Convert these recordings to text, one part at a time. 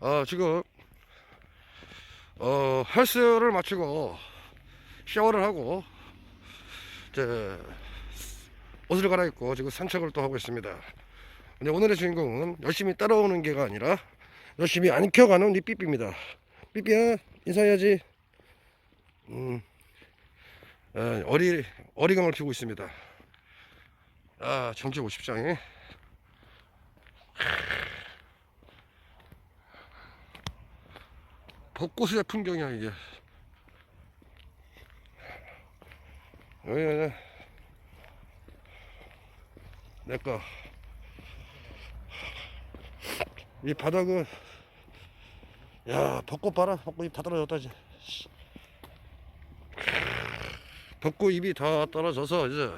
어, 지금 어, 헬스를 마치고 샤워를 하고 이제 옷을 갈아입고 지금 산책을 또 하고 있습니다. 근데 오늘의 주인공은 열심히 따라오는 게가 아니라 열심히 안 켜가는 이 삐삐입니다. 삐삐야 인사해야지. 음, 어, 어리 어리광을 피우고 있습니다. 아 정치 50장에 벚꽃의 풍경이야 이게. 여기 내꺼 이 바닥은 야 벚꽃 봐라. 벚꽃 잎다 떨어졌다 이제. 씨. 벚꽃 잎이 다 떨어져서 이제.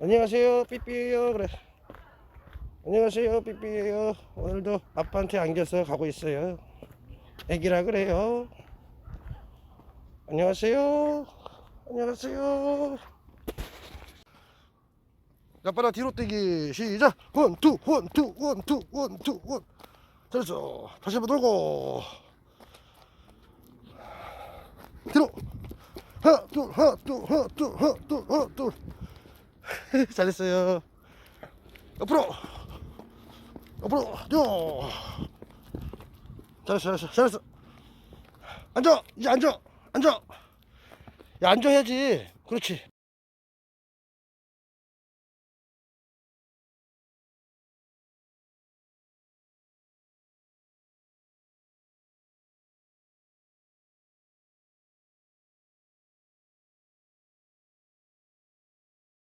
안녕하세요. 삐삐예요. 그래 안녕하세요 삐삐예요. 오늘도 아빠한테 안겨서 가고 있어요. 애기라 그래요. 안녕하세요. 안녕하세요. 아빠랑 뒤로 뛰기. 시작. 원투 원투 원투 원투 원. 잘했어. 다시 한번 돌고. 뒤로. 하나 둘 하나 둘 하나 둘 하나 둘 하나 둘. 잘했어요. 옆으로 옆으로 뛰어 잘했어 잘했어 잘했어. 앉아 이제 앉아 앉아. 야 앉아야지. 그렇지